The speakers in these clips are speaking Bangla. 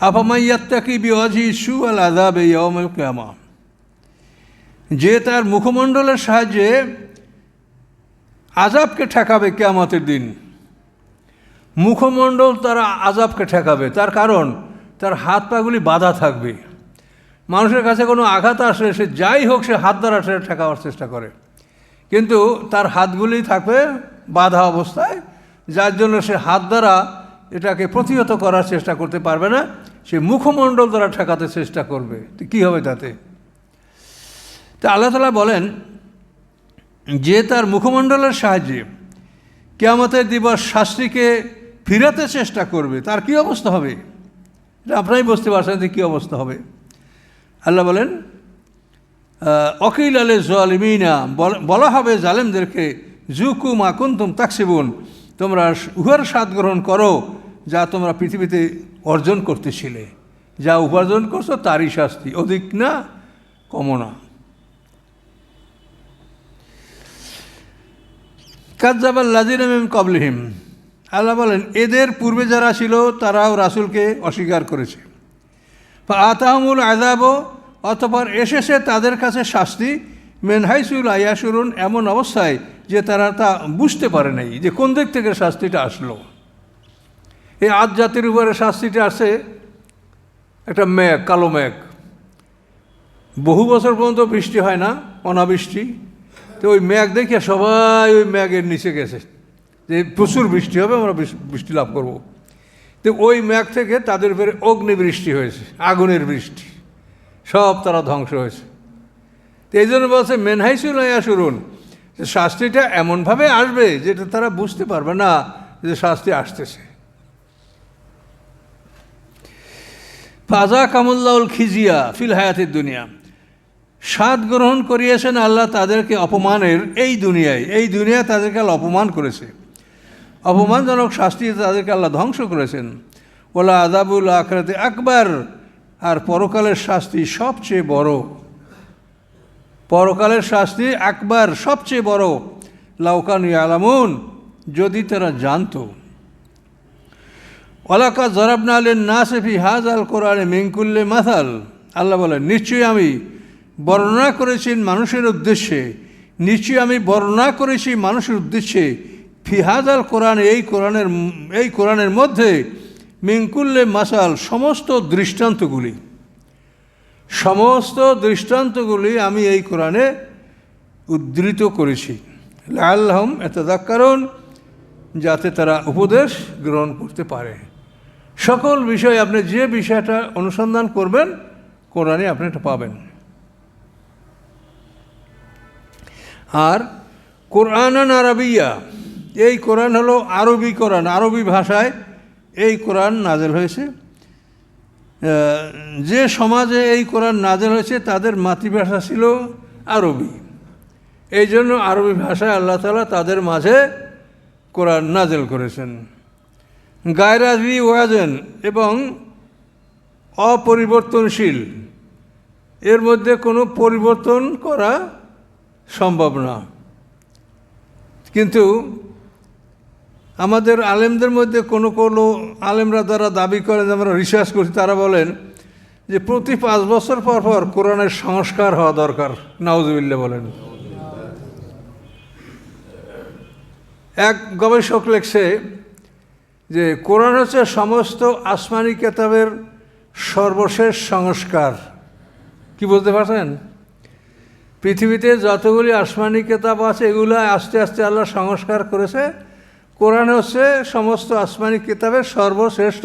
ইস্যু আল কেমা যে তার মুখমণ্ডলের সাহায্যে আজাবকে ঠেকাবে কেয়ামতের দিন। মুখমণ্ডল তারা আজাবকে ঠেকাবে। তার কারণ, তার হাত পাগুলি বাধা থাকবে। মানুষের কাছে কোনো আঘাত আসলে সে যাই হোক, সে হাত দ্বারা সেটা ঠেকাবার চেষ্টা করে। কিন্তু তার হাতগুলি থাকবে বাধা অবস্থায়, যার জন্য সে হাত দ্বারা এটাকে প্রতিহত করার চেষ্টা করতে পারবে না, সে মুখমণ্ডল দ্বারা ঠেকাতে চেষ্টা করবে। কী হবে তাতে? তা আল্লাহ তালা বলেন যে তার মুখমণ্ডলের সাহায্যে কেয়ামতের দিবস শাস্তিকে ফিরাতে চেষ্টা করবে, তার কি অবস্থা হবে? এটা আপনারাই বুঝতে পারছেন যে কী অবস্থা হবে। আল্লাহ বলেন অকিল আলে জালিমিনা, বলা হবে জালেমদেরকে জুকু মা কুন্তুম তাকসিবুন, তোমরা উহার স্বাদ গ্রহণ করো যা তোমরা পৃথিবীতে অর্জন করতেছিলে, যা উপার্জন করছ তারই শাস্তি। অধিক না, কমও না। কাজাবাল লাজির কবলিহিম আল্লাহ বলেন, এদের পূর্বে যারা ছিল, তারাও রাসুলকে অস্বীকার করেছে। আতাহমুল আজাবও অতপর এসেছে তাদের কাছে শাস্তি মেনহাইসুল আয়াসুরুন এমন অবস্থায় যে তারা তা বুঝতে পারে নাই, যে কোন দিক থেকে শাস্তিটা আসলো। এই আজ জাতির উপরে শাস্তিটা আসে একটা মেঘ, কালো মেঘ। বহু বছর পর্যন্ত বৃষ্টি হয় না, অনাবৃষ্টি। তো ওই মেঘ দেখে সবাই ওই মেঘের নিচে গেছে। যে প্রচুর বৃষ্টি হবে, আমরা বৃষ্টি লাভ করব। তো ওই মেঘ থেকে তাদের উপরে অগ্নিবৃষ্টি হয়েছে, আগুনের বৃষ্টি। সব তারা ধ্বংস হয়েছে। তো এই জন্য বলছে মেনহাইসুল শুরুন যে শাস্তিটা এমনভাবে আসবে, যেটা তারা বুঝতে পারবে না যে শাস্তি আসতেছে। ফাজা কামুল্লাউল খিজিয়া ফিল হায়াতের দুনিয়া। স্বাদ গ্রহণ করিয়েছেন আল্লাহ তাদেরকে অপমানের এই দুনিয়ায়। এই দুনিয়া তাদেরকে আল্লাহ অপমান করেছে। অপমানজনক শাস্তি তাদেরকে আল্লাহ ধ্বংস করেছেন। ওলা আদাবুল আখরাতে আকবার। আর পরকালের শাস্তি সবচেয়ে বড়। পরকালের শাস্তি আকবার সবচেয়ে বড়। লাউকান আলামুন যদি তারা জানতো। ওলাকা জরাবনা আলেন নাসেফি হাজ আল কোরআনে মিঙ্কুল্লে মাথাল আল্লাহ বলেন, নিশ্চয়ই আমি বর্ণনা করেছি মানুষের উদ্দেশ্যে, নিশ্চয়ই আমি বর্ণনা করেছি মানুষের উদ্দেশ্যে ফিহাজ আল কোরআন, এই কোরআনের এই কোরআনের মধ্যে মিঙ্কুল্লে মাসাল সমস্ত দৃষ্টান্তগুলি। সমস্ত দৃষ্টান্তগুলি আমি এই কোরআনে উদ্ধৃত করেছি। আল্লাহম এত কারণ যাতে তারা উপদেশ গ্রহণ করতে পারে। সকল বিষয় আপনি যে বিষয়টা অনুসন্ধান করবেন, কোরআনে আপনি এটা পাবেন। আর কোরআন আরবিয়া, এই কোরআন হলো আরবি কোরআন, আরবি ভাষায় এই কোরআন নাজেল হয়েছে। যে সমাজে এই কোরআন নাজেল হয়েছে, তাদের মাতৃভাষা ছিল আরবি। এই জন্য আরবি ভাষায় আল্লাহ তালা তাদের মাঝে কোরআন নাজেল করেছেন। গায়রাজি ওয়াজেন এবং অপরিবর্তনশীল। এর মধ্যে কোনো পরিবর্তন করা সম্ভব না। কিন্তু আমাদের আলেমদের মধ্যে কোনো কোনো আলেমরা যারা দাবি করেন আমরা রিসার্চ করছি, তারা বলেন যে প্রতি পাঁচ বছর পর পর কোরআনের সংস্কার হওয়া দরকার নাউজুবিল্লা বলেন। এক গবেষক লেখছে যে কোরআন হচ্ছে সমস্ত আসমানি কেতাবের সর্বশেষ সংস্কার। কি বলতে পারছেন? পৃথিবীতে যতগুলি আসমানি কেতাব আছে এগুলো আস্তে আস্তে আল্লাহ সংস্কার করেছে। কোরআন হচ্ছে সমস্ত আসমানি কিতাবের সর্বশ্রেষ্ঠ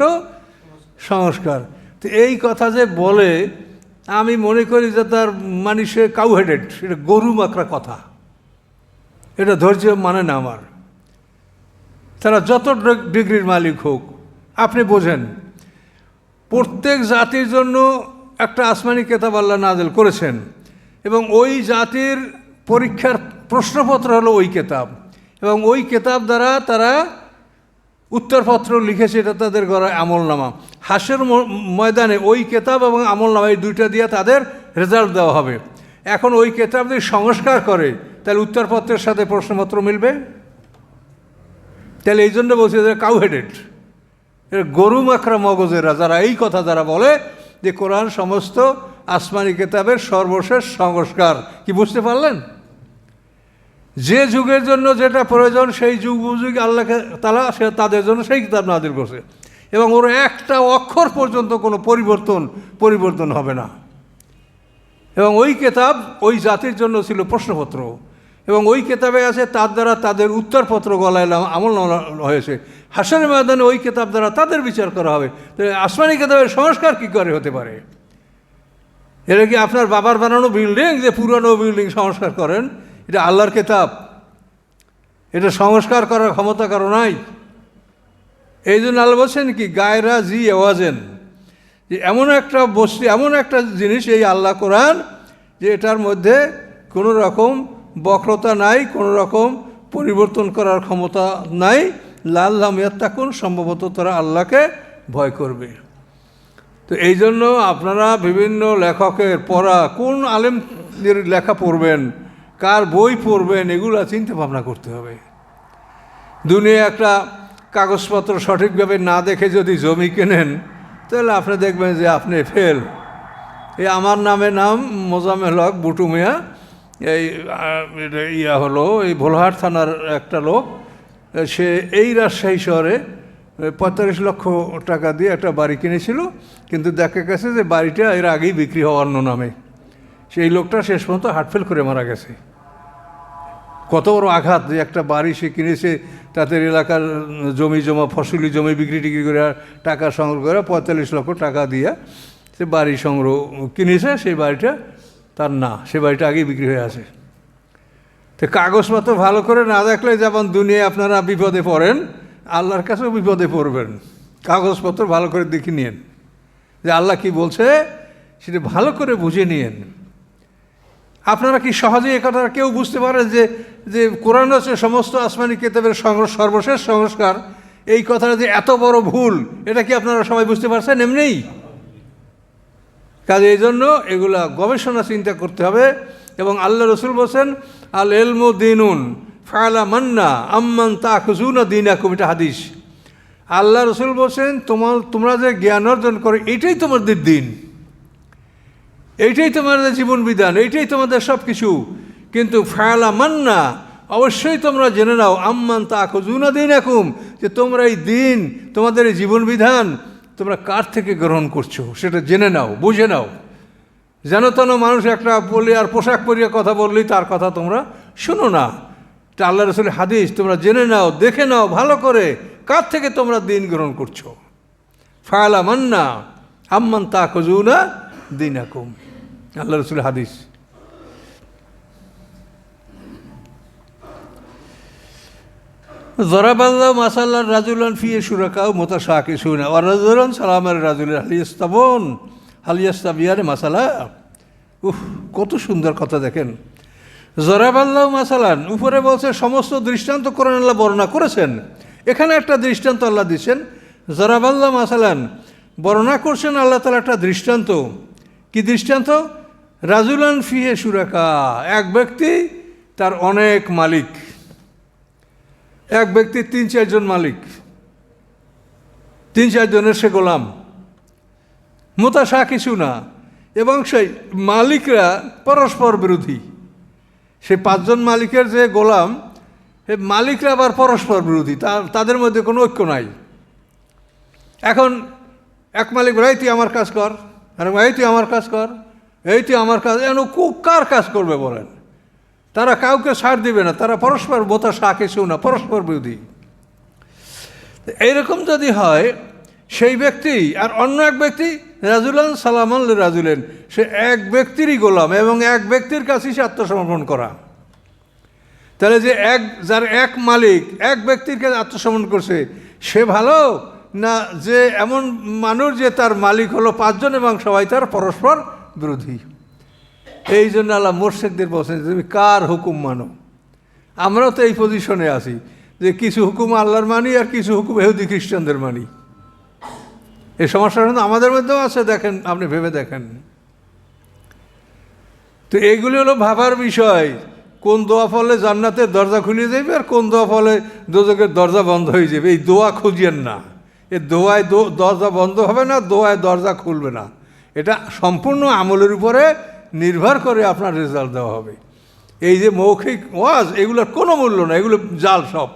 সংস্কার। তো এই কথা যে বলে, আমি মনে করি যে তার মানে কাউ হেডেড এটা গরু মাকড়া কথা। এটা ধৈর্য মানে না আমার। তারা যত ডিগ্রির মালিক হোক, আপনি বোঝেন, প্রত্যেক জাতির জন্য একটা আসমানি কেতাব আল্লাহ নাজেল করেছেন এবং ওই জাতির পরীক্ষার প্রশ্নপত্র হলো ওই কেতাব এবং ওই কেতাব দ্বারা তারা উত্তরপত্র লিখেছে এটা তাদের গড়ায় আমলনামা। হাসের ময়দানে ওই কেতাব এবং আমলনামা এই দুইটা দিয়ে তাদের রেজাল্ট দেওয়া হবে। এখন ওই কেতাব যদি সংস্কার করে, তাহলে উত্তরপত্রের সাথে প্রশ্নপত্র মিলবে? তাহলে এই জন্য বলছি যে কাউ হেডেড গরু মাখরা মগজেরা, যারা এই কথা যারা বলে যে কোরআন সমস্ত আসমানি কেতাবের সর্বশেষ সংস্কার। কি বুঝতে পারলেন? যে যুগের জন্য যেটা প্রয়োজন, সেই যুগ যুগে আল্লাহকে তালা, সে তাদের জন্য সেই কিতাব নাদিল করছে। এবং ওর একটা অক্ষর পর্যন্ত কোনো পরিবর্তন পরিবর্তন হবে না। এবং ওই কেতাব ওই জাতির জন্য ছিল প্রশ্নপত্র। এবং ওই কেতাবে আছে, তার দ্বারা তাদের উত্তরপত্র গলায় আমল হয়েছে। হাসানের ময়দানে ওই কেতাব দ্বারা তাদের বিচার করা হবে। তো আসমানি কেতাবের সংস্কার কী করে হতে পারে? এটা কি আপনার বাবার বানানো বিল্ডিং যে পুরানো বিল্ডিং সংস্কার করেন? এটা আল্লাহর কেতাব। এটা সংস্কার করার ক্ষমতা কারও নাই। এই জন্য আল্লাহ বলছেন কি, গায়রা জি এওয়াজেন যে এমন একটা বস্তু, এমন একটা জিনিস এই আল্লাহ কোরআন যে এটার মধ্যে কোনো রকম বক্রতা নাই, কোনো রকম পরিবর্তন করার ক্ষমতা নাই। লাল লামিয়াত্তাকুন সম্ভবত তারা আল্লাহকে ভয় করবে। তো এই জন্য আপনারা বিভিন্ন লেখকের পড়া, কোন আলেমদের লেখা পড়বেন, কার বই পড়বেন, এগুলো চিন্তা ভাবনা করতে হবে। দুনিয়া একটা কাগজপত্র সঠিকভাবে না দেখে যদি জমি কেনেন, তাহলে আপনি দেখবেন যে আপনি ফেল। এই আমার নামে নাম মোজামেল হক বুটু এই ইয়া হলো, এই ভোলহাট থানার একটা লোক, সে এই রাজশাহী শহরে পঁয়তাল্লিশ লক্ষ টাকা দিয়ে একটা বাড়ি কিনেছিল, কিন্তু দেখা গেছে যে বাড়িটা এর আগেই বিক্রি হওয়ার নামে। সেই লোকটা শেষ পর্যন্ত হার্টফেল করে মারা গেছে। কত বড় আঘাত যে একটা বাড়ি সে কিনেছে, তাদের এলাকার জমি জমা, ফসলি জমি বিক্রি টিক্রি করে টাকা সংগ্রহ করে পঁয়তাল্লিশ লক্ষ টাকা দিয়ে সে বাড়ি সংগ্রহ কিনেছে, সেই বাড়িটা তার না, সে বাড়িটা আগেই বিক্রি হয়ে আছে। তো কাগজপত্র ভালো করে না দেখলে যেমন দুনিয়ায় আপনারা বিপদে পড়েন, আল্লাহর কাছেও বিপদে পড়বেন। কাগজপত্র ভালো করে দেখে নিন যে আল্লাহ কি বলছে, সেটা ভালো করে বুঝে নিন আপনারা কি সহজে এ কথা কেউ বুঝতে পারেন যে যে কোরআন হচ্ছে সমস্ত আসমানি কেতাবের সর্বশেষ সংস্কার, এই কথাটা যে এত বড় ভুল, এটা কি আপনারা সবাই বুঝতে পারছেন? এমনিই। কাজে এই জন্য এগুলা গবেষণা চিন্তা করতে হবে এবং আল্লাহ রসুল বলছেন আল এলমু দিনুন, ফালা মান্না আম্মান তা খুজুনা দিন এটা হাদিস। আল্লাহ রসুল বলছেন তোমার তোমরা যে জ্ঞান অর্জন করো, এটাই তোমাদের দিন। এইটাই তোমাদের জীবন বিধান এইটাই তোমাদের সব কিছু কিন্তু ফায়ালা মান্না, অবশ্যই তোমরা জেনে নাও, আম্মান তা খুজুনা দিন যে তোমরা এই দিন, তোমাদের এই জীবন বিধান তোমরা কার থেকে গ্রহণ করছ? সেটা জেনে নাও, বুঝে নাও। যেন তেন মানুষ একটা বলে আর পোশাক পরিয়ে কথা বললেই তার কথা তোমরা শোনো না। এটা আল্লাহ রসুলের হাদিস, তোমরা জেনে নাও, দেখে নাও, ভালো করে কার থেকে তোমরা দিন গ্রহণ করছ? ফায়ালা মান্না আম্মান তা খুজুনা দিন একুম আল্লাহ রসুলের হাদিস। জরাবাল্লাহ মাসাল্লার রাজুলান ফিয়ে সুরাকাও মোতা শাহকে শুনে আর রাজুলান সালামের রাজুলের হালিয়াস্তাবন হালিয়াস্তাবিয়ারে মাসালা উফ কত সুন্দর কথা দেখেন। জরাবাল্লাহ মাসালান উপরে বলছে, সমস্ত দৃষ্টান্ত কোরআন আল্লাহ বর্ণনা করেছেন। এখানে একটা দৃষ্টান্ত আল্লাহ দিচ্ছেন। জরাবাল্লাহ মাসালান বর্ণনা করছেন আল্লাহ তালা একটা দৃষ্টান্ত। কি দৃষ্টান্ত? রাজুলান ফিহে সুরাকা এক ব্যক্তি তার অনেক মালিক। এক ব্যক্তির তিন চারজন মালিক। তিন চারজনের সে গোলাম। মোতাশা কিছু না। এবং সেই মালিকরা পরস্পর বিরোধী। সেই পাঁচজন মালিকের যে গোলাম, সে মালিকরা আবার পরস্পর বিরোধী। তাদের মধ্যে কোনো ঐক্য নাই। এখন এক মালিক "এই তুই আমার কাজ কর। আর এই তুই আমার কাজ কর। এই তুই আমার কাজ এখন কার কাজ করবে বলেন? তারা কাউকে ছাড় দিবে না, তারা পরস্পর বোতা শাকে না, পরস্পর বিরোধী। এইরকম যদি হয়, সেই ব্যক্তি আর অন্য এক ব্যক্তি রাজুলান সালামান রাজুলেন সে এক ব্যক্তিরই গোলাম এবং এক ব্যক্তির কাছেই সে আত্মসমর্পণ করা। তাহলে যে এক, যার এক মালিক এক ব্যক্তির কাছে আত্মসমর্পণ করছে, সে ভালো না যে এমন মানুষ যে তার মালিক হলো পাঁচজন এবং সবাই তার পরস্পর বিরোধী? এই জন্য আল্লাহ মোর্শেকদের বলছেন তুমি কার হুকুম মানো? আমরাও তো এই পজিশনে আছি, যে কিছু হুকুম আল্লাহর মানি আর কিছু হুকুম এহুদি খ্রিস্টানদের মানি। এই সমস্যাটা কিন্তু আমাদের মধ্যেও আছে, দেখেন, আপনি ভেবে দেখেন। তো এইগুলি হলো ভাবার বিষয়, কোন দোয়া ফলে জান্নাতের দরজা খুলে যাবে আর কোন দোয়া ফলে দোজকের দরজা বন্ধ হয়ে যাবে? এই দোয়া খুঁজিয়েন না। এ দোয়ায় দরজা বন্ধ হবে না, দোয়ায় দরজা খুলবে না। এটা সম্পূর্ণ আমলের উপরে নির্ভর করে আপনার রেজাল্ট দেওয়া হবে। এই যে মৌখিক ওয়াজ এগুলোর কোনো মূল্য না, এগুলো জাল সব।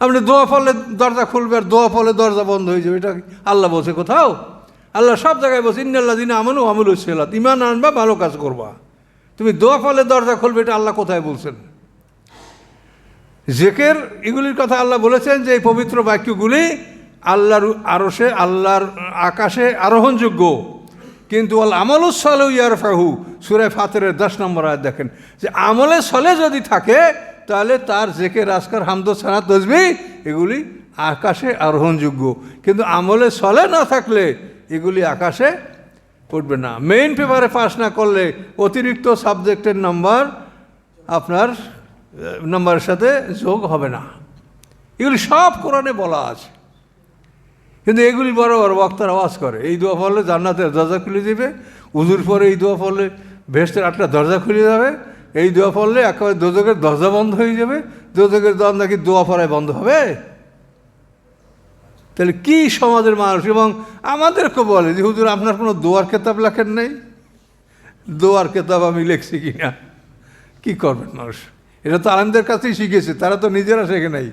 আপনি দোয়া ফলে দরজা খুলবে আর দোয়া ফলে দরজা বন্ধ হয়ে যাবে। এটা আল্লাহ বলছে কোথাও? আল্লাহ সব জায়গায় বলছে ইন্নাল্লা দিন আমানু আমল সেলাত ইমান আনবা, ভালো কাজ করবা। তুমি দোয়া ফলে দরজা খুলবে, এটা আল্লাহ কোথায় বলছেন? জেকের, এগুলির কথা আল্লাহ বলেছেন যে এই পবিত্র বাক্যগুলি আল্লাহর আরশে, আল্লাহর আকাশে আরোহণযোগ্য। কিন্তু আল আমল সালু ইয়ার ফাহু সুরে ফাতের দশ নম্বর আয় দেখেন, যে আমলে সলে যদি থাকে, তাহলে তার জেকে রাজকার হামদ সানাত তসবি, এগুলি আকাশে আরোহণযোগ্য। কিন্তু আমলে সলে না থাকলে, এগুলি আকাশে উঠবে না। মেইন পেপারে পাস না করলে, অতিরিক্ত সাবজেক্টের নাম্বার আপনার নাম্বারের সাথে যোগ হবে না। এগুলি সব কোরআনে বলা আছে। কিন্তু এগুলি বড় বক্তার আওয়াজ করে। এই দোয়া পড়লে জান্নাতের দরজা খুলে দিবে উজুর পরে এই দোয়া পড়লে ভেস্টের আটটা দরজা খুলে যাবে, এই দোয়া পড়লে একেবারে দোজকের দরজা বন্ধ হয়ে যাবে দোজকের দর নাকি দোয়া পড়ায় বন্ধ হবে? তাহলে কি সমাজের মানুষ? এবং আমাদেরকে বলে যে, হুজুর, আপনার কোনো দোয়ার কেতাব লেখেন নেই? দোয়ার কেতাব আমি লিখছি কি না কী করবেন মানুষ? এটা তো আলেমদের কাছেই শিখেছে, তারা তো নিজেরা শেখে নাই।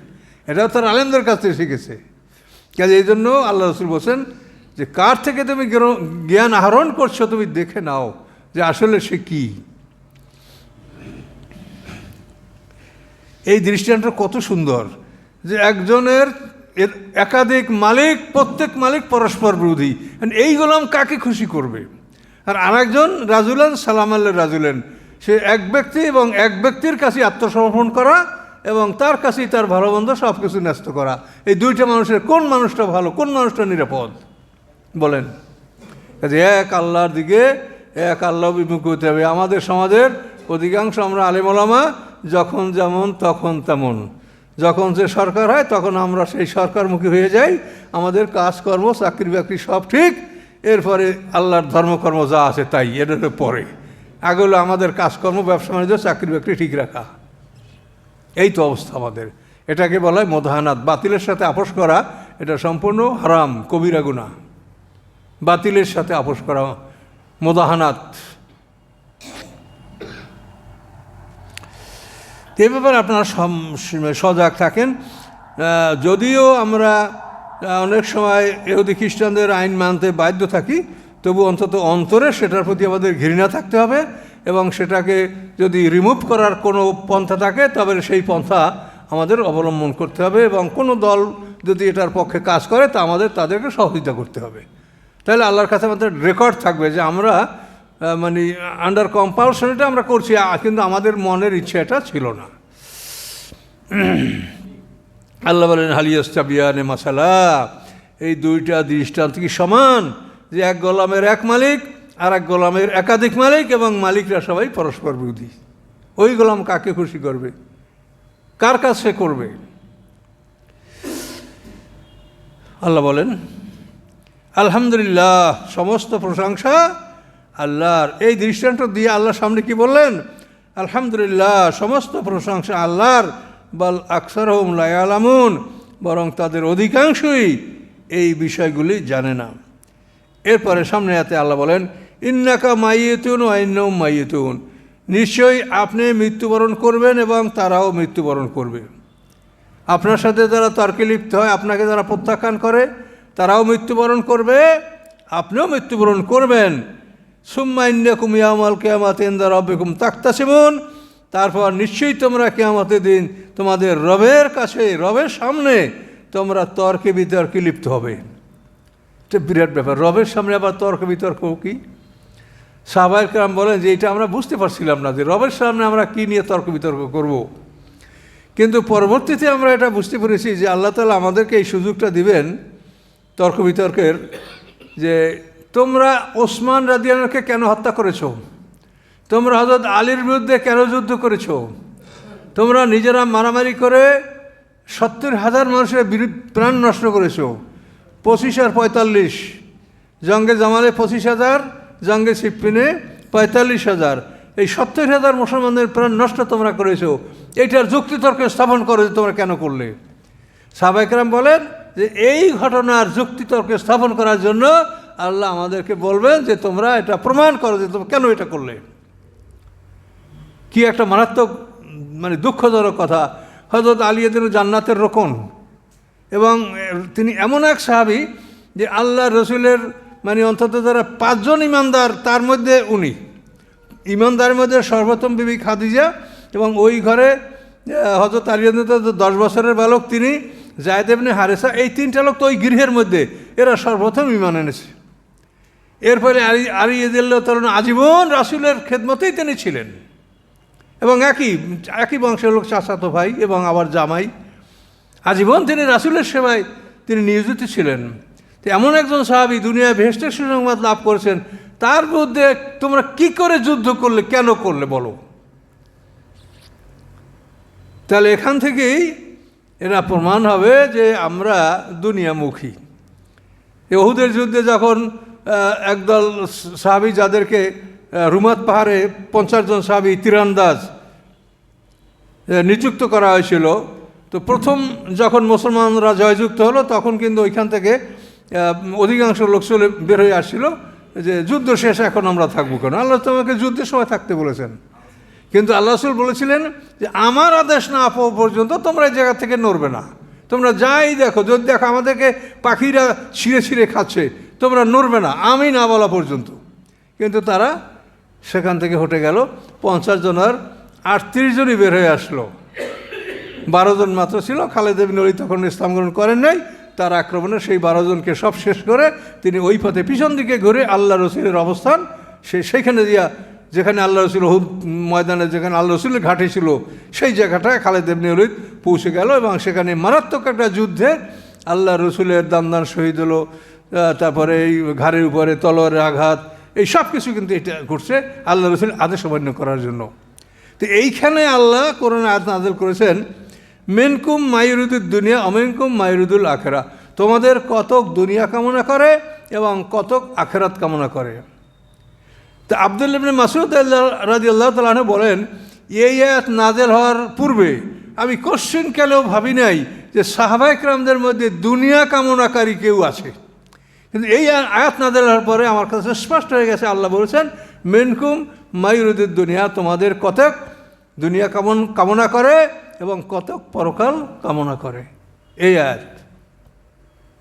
এটাও তার আলেমদের কাছ থেকে শিখেছে। কাজে এই জন্য আল্লাহ রসুল বলছেন যে, কার থেকে তুমি জ্ঞান- আহরণ করছ তুমি দেখে নাও যে আসলে সে কী? এই দৃষ্টান্তটা কত সুন্দর যে একজনের একাধিক মালিক, প্রত্যেক মালিক পরস্পর বিরোধী। এই গোলাম কাকে খুশি করবে? আর আরেকজন রাজুলেন, সালাম আল্লাহ রাজুলেন। সে এক ব্যক্তি এবং এক ব্যক্তির কাছে আত্মসমর্পণ করা এবং তার কাছেই তার ভালো মন্দ সব কিছু ন্যস্ত করা। এই দুইটা মানুষের কোন মানুষটা ভালো, কোন মানুষটা নিরাপদ? বলেন। কাজে এক আল্লাহর দিকে, এক আল্লাহ বিমুখ হতে হবে। আমাদের সমাজের অধিকাংশ আমরা আলেমলামা যখন যেমন তখন তেমন। যখন যে সরকার হয়, তখন আমরা সেই সরকারমুখী হয়ে যাই। আমাদের কাজকর্ম, চাকরি বাকরি সব ঠিক। এরপরে আল্লাহর ধর্মকর্ম যা আছে তাই, এর পরে। আগে হলো আমাদের কাজকর্ম, ব্যবসা বাণিজ্য, চাকরি বাকরি ঠিক রাখা। এই তো অবস্থা আমাদের। এটাকে বলা হয় মধানাত বাতিলের সাথে আপোষ করা, এটা সম্পূর্ণ হারাম, কবিরা গুনাহ। বাতিলের সাথে আপোষ করা মোদাহানাত এ ব্যাপারে আপনারা সজাগ থাকেন। যদিও আমরা অনেক সময় এহুদি খ্রিস্টানদের আইন মানতে বাধ্য থাকি, তবু অন্তত অন্তরে সেটার প্রতি আমাদের ঘৃণা থাকতে হবে। এবং সেটাকে যদি রিমুভ করার কোনো পন্থা থাকে, তবে সেই পন্থা আমাদের অবলম্বন করতে হবে এবং কোনো দল যদি এটার পক্ষে কাজ করে, তা আমাদের তাদেরকে সহযোগিতা করতে হবে। তাহলে আল্লাহর কাছে আমাদের রেকর্ড থাকবে যে আমরা মানে আন্ডার কম্পালশনটা আমরা করছি কিন্তু আমাদের মনের ইচ্ছে এটা ছিল না। আল্লাহ বলেন হালিয়াস্তাবিয়ানে মাসালা। এই দুইটা দৃষ্টান্ত কি সমান? যে এক গোলামের এক মালিক আর এক গোলামের একাধিক মালিক এবং মালিকরা সবাই পরস্পর বিরোধী। ওই গোলাম কাকে খুশি করবে? কার কাজ সে করবে? আল্লাহ বলেন, আলহামদুলিল্লাহ, সমস্ত প্রশংসা আল্লাহর। এই দৃষ্টান্ত দিয়ে আল্লাহ সামনে কি বললেন? আলহামদুলিল্লাহ, সমস্ত প্রশংসা আল্লাহর। বল আকসর হোম লায়ালামুন বরং তাদের অধিকাংশই এই বিষয়গুলি জানে না। এরপরে সামনে হাতে আল্লাহ বলেন ইন্নাকা মাইয়েতুন ও আইন্নম মাইয়েতুন। নিশ্চয়ই আপনি মৃত্যুবরণ করবেন এবং তারাও মৃত্যুবরণ করবে। আপনার সাথে যারা তর্কে লিপ্ত হয়, আপনাকে যারা প্রত্যাখ্যান করে, তারাও মৃত্যুবরণ করবে, আপনিও মৃত্যুবরণ করবেন। সুম্মা ইন্ডিয়া কুমিয়ামাল কেয়ামাত ইন্দা রব্বেকুম তাক্তাসিমুন তারপর নিশ্চয়ই তোমরা কেয়ামতের দিন তোমাদের রবের কাছে, রবের সামনে তোমরা তর্কে বিতর্কে লিপ্ত হবে। এটা বিরাট ব্যাপার। রবের সামনে আবার তর্ক বিতর্ক কি? সাহবাহিক রাম বলেন যে এটা আমরা বুঝতে পারছিলাম না যে রবের সামনে আমরা কী নিয়ে তর্ক বিতর্ক করব। কিন্তু পরবর্তীতে আমরা এটা বুঝতে পেরেছি যে আল্লাহ তালা আমাদেরকে এই সুযোগটা দিবেন তর্ক বিতর্কের যে তোমরা ওসমান রাদিয়ানকে কেন হত্যা করেছ? তোমরা হজরত আলীর বিরুদ্ধে কেন যুদ্ধ করেছ? তোমরা নিজেরা মারামারি করে সত্তর হাজার মানুষের প্রাণ নষ্ট করেছ। পঁচিশ আর পঁয়তাল্লিশ। জঙ্গে জামালে পঁচিশ হাজার জঙ্গে সিপ্পিনে পঁয়তাল্লিশ হাজার। এই সত্তর হাজার মুসলমানদের প্রাণ নষ্ট তোমরা করেছ। এইটার যুক্তিতর্ক স্থাপন করে যে তোমরা কেন করলে। সাবাইকরাম বলেন যে এই ঘটনার যুক্তিতর্কে স্থাপন করার জন্য আল্লাহ আমাদেরকে বলবেন যে তোমরা এটা প্রমাণ করো যে তোমরা কেন এটা করলে। কি একটা মারাত্মক মানে দুঃখজনক কথা। হজরত আলিয়াদের জান্নাতের রোকন। এবং তিনি এমন এক সাহাবি যে আল্লাহ রসুলের মানে অন্তত যারা পাঁচজন ইমানদার, তার মধ্যে উনি। ইমানদারের মধ্যে সর্বোত্তম বিবি খাদিজা এবং ওই ঘরে হজরত আলিয়াদ দশ বছরের বালক তিনি জায়দেবনে হারেসা, এই তিনটা লোক তো ওই গৃহের মধ্যে, এরা সর্বপ্রথম ইমান এনেছে। এরপরে আলী আলী ইদিল্লা তরুণ আজীবন রাসুলের খেদমতেই তিনি ছিলেন। এবং একই একই বংশের লোক, চাচাতো ভাই এবং আবার জামাই, আজীবন তিনি রাসুলের সেবায় তিনি নিয়োজিত ছিলেন। তো এমন একজন সাহাবি দুনিয়ায় ভেস্টের সুসংবাদ লাভ করেছেন, তার মধ্যে তোমরা কি করে যুদ্ধ করলে, কেন করলে বলো? তাহলে এখান থেকেই এরা প্রমাণ হবে যে আমরা দুনিয়ামুখী। এই অহুদের যুদ্ধে যখন একদল সাহাবি যাদেরকে রুমাত পাহাড়ে পঞ্চাশ জন সাহাবি তীরান্দাজ নিযুক্ত করা হয়েছিল, তো প্রথম যখন মুসলমানরা জয়যুক্ত হলো, তখন কিন্তু ওইখান থেকে অধিকাংশ লোক চলে বের হয়ে আসছিল যে যুদ্ধ শেষ, এখন আমরা থাকব কেন? আল্লাহ তোমাকে যুদ্ধের সময় থাকতে বলেছেন। কিন্তু আল্লাহ রসুল বলেছিলেন যে, আমার আদেশ না পাওয়া পর্যন্ত তোমরা এই জায়গা থেকে নড়বে না। তোমরা যাই দেখো, যদি দেখো আমাদেরকে পাখিরা ছিঁড়ে ছিঁড়ে খাচ্ছে, তোমরা নড়বে না। আমি না বলা পর্যন্ত। কিন্তু তারা সেখান থেকে হটে গেল। পঞ্চাশ জনের আটত্রিশ জনই বের হয়ে আসলো। বারো জন মাত্র ছিল। খালেদ নড়ি তখন ইসলাম গ্রহণ করেন নাই। তার আক্রমণে সেই বারো জনকে সব শেষ করে তিনি ওই পথে পিছন দিকে ঘুরে আল্লাহ রসুলের অবস্থান, সে সেইখানে দিয়া যেখানে আল্লাহ রসুল হুদ ময়দানে যেখানে আল্লাহ রসুলের ঘাটে ছিল, সেই জায়গাটায় খালেদ এমনি হলিদ পৌঁছে গেল এবং সেখানে মারাত্মক একটা যুদ্ধে আল্লাহ রসুলের দান শহীদ হলো তারপরে এই ঘাড়ের উপরে তলোয়ারের আঘাত, এই সব কিছু কিন্তু এটা ঘটছে আল্লাহ রসুল আদেশ অমান্য করার জন্য। তো এইখানে আল্লাহ করোনা আয়াত নাজল করেছেন মেনকুম মায়ুরুদুল দুনিয়া, অমেনকুম মায়ুরুদুল আখেরা। তোমাদের কতক দুনিয়া কামনা করে এবং কতক আখেরাত কামনা করে। তো আবদুল ইবনে মাসুদ রাজি আল্লাহ তালু বলেন, এই আয়াত নাজেল হওয়ার পূর্বে আমি কোশ্চিন কেলেও ভাবি নাই যে সাহাবাইকরামদের মধ্যে দুনিয়া কামনাকারী কেউ আছে। কিন্তু এই আয়াত নাজেল হওয়ার পরে আমার কাছে স্পষ্ট হয়ে গেছে, আল্লাহ বলেছেন, মেনকুম মায়ুরুদ্দিন দুনিয়া, তোমাদের কতক দুনিয়া কামন, কামনা করে এবং কতক পরকাল কামনা করে। এই আয়াত।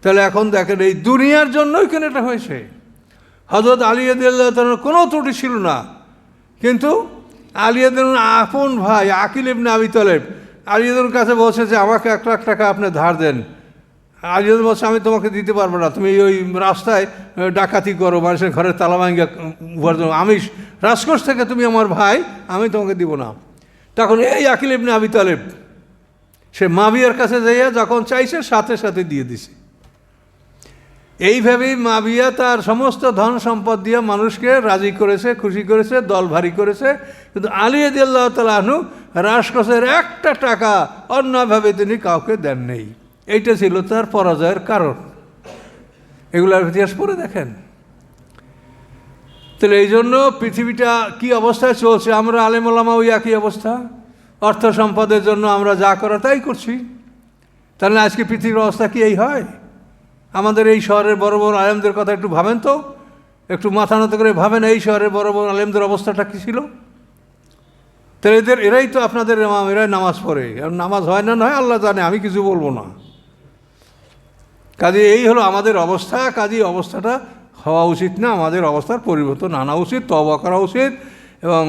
তাহলে এখন দেখেন, এই দুনিয়ার জন্যই কেন এটা হয়েছে। হজরত আলিয়াদুল্লাহ কোনো ত্রুটি ছিল না। কিন্তু আলিয়াদুল আপন ভাই আকিল ইবনে আবি তলেব আলিয়াদুল কাছে বলছে যে, আমাকে এক লাখ টাকা আপনি ধার দেন। আলিয়াদ বলছে, আমি তোমাকে দিতে পারব না। তুমি ওই রাস্তায় ডাকাতি করো, মানুষের ঘরের তালা ভাঙ্গা উপার্জন আমি রাজকোষ থেকে তুমি আমার ভাই, আমি তোমাকে দিব না। তখন, এই আকিল ইবনে আবি তলেব, সে মাবিয়ার কাছে যাইয়া যখন চাইছে, সাথে সাথে দিয়ে দিছে। এইভাবেই মাবিয়া তার সমস্ত ধন সম্পদ দিয়ে মানুষকে রাজি করেছে, খুশি করেছে, দল ভারী করেছে। কিন্তু আলিয়াদ আল্লাহ তালু রাসকোষের একটা টাকা অন্যভাবে তিনি কাউকে দেন নেই। এইটা ছিল তার পরাজয়ের কারণ। এগুলার ইতিহাস পড়ে দেখেন। তাহলে এই জন্য পৃথিবীটা কি অবস্থায় চলছে? আমরা আলেমোলামা ওই একই অবস্থা। অর্থ সম্পদের জন্য আমরা যা করা তাই করছি। তাহলে আজকে পৃথিবীর অবস্থা কি এই হয়? আমাদের এই শহরের বড় বড় আলেমদের কথা একটু ভাবেন তো। একটু মাথা নত করে ভাবেন, এই শহরের বড় বড় আলেমদের অবস্থাটা কী ছিল? তাহলে এদের, এরাই তো আপনাদের এরাই নামাজ পড়ে। আর নামাজ হয় না, নয়, আল্লাহ জানে, আমি কিছু বলব না। কাজে এই হলো আমাদের অবস্থা। কাজে অবস্থাটা হওয়া উচিত না, আমাদের অবস্থার পরিবর্তন আনা উচিত তবা করা উচিত এবং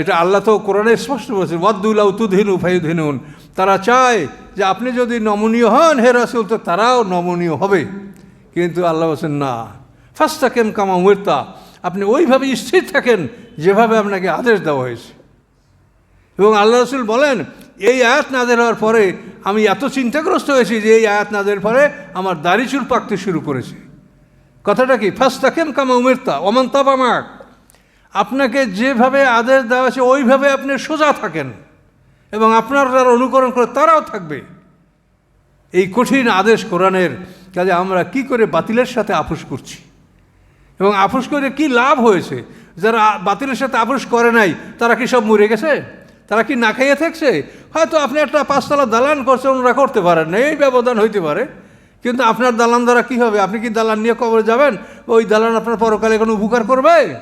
এটা আল্লাহ তো কোরআনে স্পষ্ট বলছে ওয়াদ্দুল্লাহ উতুদ্হিন উফাইউদ্দিনুন তারা চায় যে আপনি যদি নমনীয় হন, হে রাসুল, তো তারাও নমনীয় হবে। কিন্তু আল্লাহ বলছেন, না। ফার্স্ট থাকেন কামা উমেরতা, আপনি ওইভাবে স্থির থাকেন যেভাবে আপনাকে আদেশ দেওয়া হয়েছে। এবং আল্লাহ রসুল বলেন, এই আয়াত নাদের হওয়ার পরে আমি এত চিন্তাগ্রস্ত হয়েছি যে এই আয়াত না নাদের পরে আমার দাড়ি চুল পাকতে শুরু করেছে। কথাটা কি? থাকেন কামা উমেরতা অমন তাবামাক আপনাকে যেভাবে আদেশ দেওয়া হয়েছে, ওইভাবে আপনি সোজা থাকেন। এবং আপনার যারা অনুকরণ করে, তারাও থাকবে। এই কঠিন আদেশ কোরআনের কাজে আমরা কি করে বাতিলের সাথে আপোষ করছি? এবং আপোষ করে কি লাভ হয়েছে? যারা বাতিলের সাথে আপোষ করে নাই, তারা কি সব মরে গেছে? তারা কি না খাইয়ে থাকছে? হয়তো আপনি একটা পাঁচতলা দালান করছেন, ওনারা করতে পারেন না। এই ব্যবধান হইতে পারে। কিন্তু আপনার দালান দ্বারা কী হবে? আপনি কি দালান নিয়ে কবরে যাবেন? ওই দালান আপনার পরকালে কোনো উপকার করবে?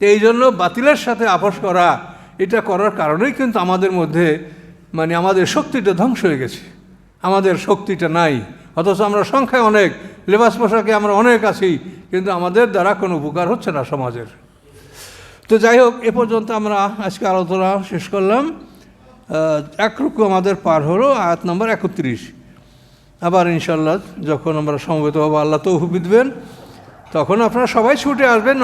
তো এই জন্য বাতিলের সাথে আপোষ করা এটা করার কারণেই কিন্তু আমাদের মধ্যে মানে আমাদের শক্তিটা ধ্বংস হয়ে গেছে। আমাদের শক্তিটা নাই। অথচ আমরা সংখ্যায় অনেক লেবাস পোশাকে আমরা অনেক আছি কিন্তু আমাদের দ্বারা কোনো উপকার হচ্ছে না সমাজের। তো যাই হোক এ পর্যন্ত আমরা আজকে আলোচনা শেষ করলাম। আহ, এক রুকু আমাদের পার হলো আয়াত নম্বর একত্রিশ। আবার ইনশাল্লাহ যখন আমরা সমবেত হব আল্লাহ তৌফিক দিবেন তখন আপনারা সবাই ছুটে আসবেন।